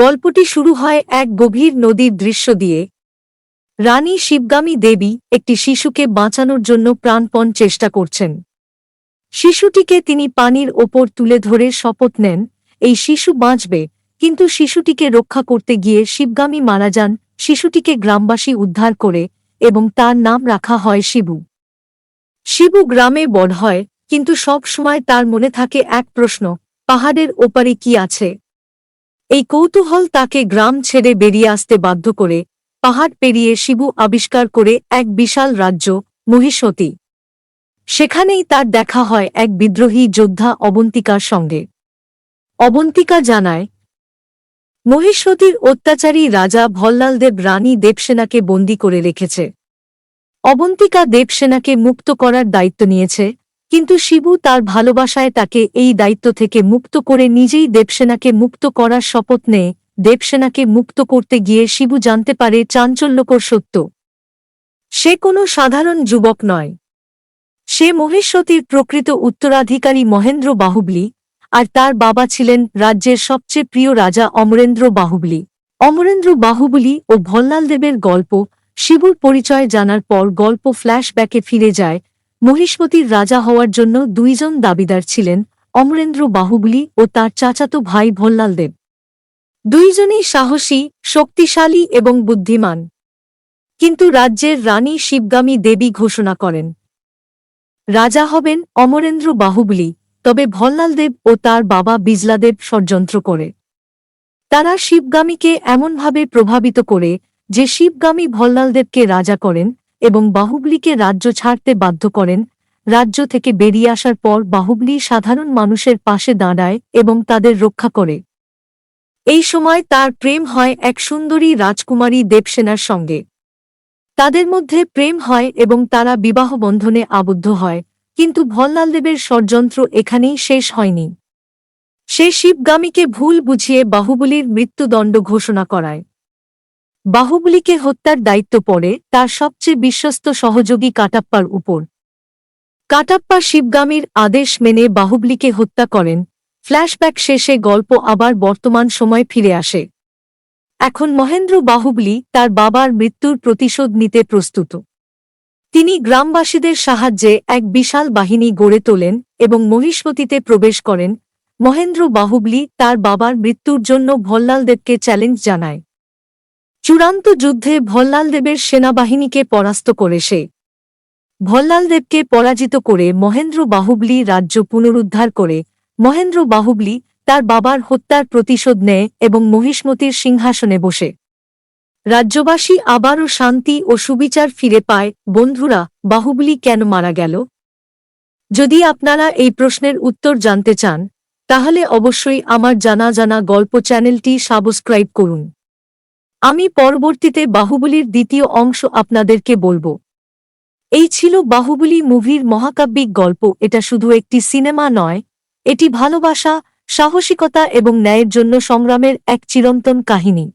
গল্পটি শুরু হয় এক গভীর নদীর দৃশ্য দিয়ে। রানী শিবগামী দেবী একটি শিশুকে বাঁচানোর জন্য প্রাণপণ চেষ্টা করছেন। শিশুটিকে তিনি পানির ওপর তুলে ধরে শপথ নেন, এই শিশু বাঁচবে। কিন্তু শিশুটিকে রক্ষা করতে গিয়ে শিবগামী মারা যান, শিশুটিকে গ্রামবাসী উদ্ধার করে এবং তার নাম রাখা হয় শিবু। শিবু গ্রামে বড় হয়, কিন্তু সব সময় তার মনে থাকে এক প্রশ্ন, পাহাড়ের ওপারে কি আছে? এই কৌতূহল তাকে গ্রাম ছেড়ে বেরিয়ে আসতে বাধ্য করে পাহাড় পেরিয়ে শিবু আবিষ্কার করে এক বিশাল রাজ্য, মহিষতী। সেখানেই তার দেখা হয় এক বিদ্রোহী যোদ্ধা অবন্তিকার সঙ্গে। অবন্তিকা জানায়, মহিষতীর অত্যাচারী রাজা ভল্লালদেব রানী দেবসেনাকে বন্দী করে রেখেছে। অবন্তিকা দেবসেনাকে মুক্ত করার দায়িত্ব নিয়েছে কিন্তু শিবু তার ভালোবাসায় তাকে এই দায়িত্ব থেকে মুক্ত করে নিজেই দেবসেনাকে মুক্ত করার শপথ নেয়। দেবসেনাকে মুক্ত করতে গিয়ে শিবু জানতে পারে চাঞ্চল্যকর সত্য। সে কোনো সাধারণ যুবক নয়। সে মহেশ্বতীর প্রকৃত উত্তরাধিকারী মহেন্দ্র বাহুবলী আর তার বাবা ছিলেন রাজ্যের সবচেয়ে প্রিয় রাজা অমরেন্দ্র বাহুবলী। অমরেন্দ্র বাহুবলী ও ভল্লালদেবের গল্প শিবুর পরিচয় জানার পর গল্প ফ্ল্যাশব্যাকে ফিরে যায় মহিষ্মতির রাজা হওয়ার জন্য দুইজন দাবিদার ছিলেন অমরেন্দ্র বাহুবলী ও তার চাচাতো ভাই ভল্লালদেব। দুইজনই সাহসী, শক্তিশালী এবং বুদ্ধিমান। কিন্তু রাজ্যের রানী শিবগামী দেবী ঘোষণা করেন, রাজা হবেন অমরেন্দ্র বাহুবলী, তবে ভল্লালদেব ও তার বাবা বিজলাদেব ষড়যন্ত্র করে। তারা শিবগামীকে এমনভাবে প্রভাবিত করে যে শিবগামী ভল্লালদেবকে রাজা করেন এবং বাহুবলীকে রাজ্য ছাড়তে বাধ্য করেন। রাজ্য থেকে বেরিয়ে আসার পর বাহুবলী সাধারণ মানুষের পাশে দাঁড়ায় এবং তাদের রক্ষা করে। এই সময় তার প্রেম হয় এক সুন্দরী রাজকুমারী দেবসেনার সঙ্গে। তাদের মধ্যে প্রেম হয় এবং তারা বিবাহ বন্ধনে আবদ্ধ হয়, কিন্তু ভল্লালদেবের ষড়যন্ত্র এখানেই শেষ হয়নি। সে শিবগামীকে ভুল বুঝিয়ে বাহুবলীর মৃত্যুদণ্ড ঘোষণা করায়। বাহুবলীকে হত্যার দায়িত্ব পড়ে তার সবচেয়ে বিশ্বস্ত সহযোগী কাটাপ্পার উপর। কাটাপ্পা শিবগামীর আদেশ মেনে বাহুবলীকে হত্যা করেন। ফ্ল্যাশব্যাক শেষে গল্প আবার বর্তমান সময় ফিরে আসে। এখন মহেন্দ্র বাহুবলী তার বাবার মৃত্যুর প্রতিশোধ নিতে প্রস্তুত। তিনি গ্রামবাসীদের সাহায্যে এক বিশাল বাহিনী গড়ে তোলেন এবং মহিষ্মতিতে প্রবেশ করেন। মহেন্দ্র বাহুবলী তার বাবার মৃত্যুর জন্য ভল্লালদেবকে চ্যালেঞ্জ জানায়। চূড়ান্ত যুদ্ধে ভল্লালদেবের সেনাবাহিনীকে পরাস্ত করে সে। ভল্লালদেবকে পরাজিত করে মহেন্দ্র বাহুবলী রাজ্য পুনরুদ্ধার করে। মহেন্দ্র বাহুবলী তার বাবার হত্যার প্রতিশোধ নেয় এবং মহিষ্মতির সিংহাসনে বসে। রাজ্যবাসী আবারও শান্তি ও সুবিচার ফিরে পায়। বন্ধুরা, বাহুবলী কেন মারা গেল? যদি আপনারা এই প্রশ্নের উত্তর জানতে চান, তাহলে অবশ্যই আমার জানা জানা গল্প চ্যানেলটি সাবস্ক্রাইব করুন। আমি পরবর্তীতে বাহুবলীর দ্বিতীয় অংশ আপনাদেরকে বলব। এই ছিল বাহুবলী মুভির মহাকাব্যিক গল্প। এটা শুধু একটি সিনেমা নয়, এটি ভালোবাসা, সাহসিকতা এবং ন্যায়ের জন্য সংগ্রামের এক চিরন্তন কাহিনী।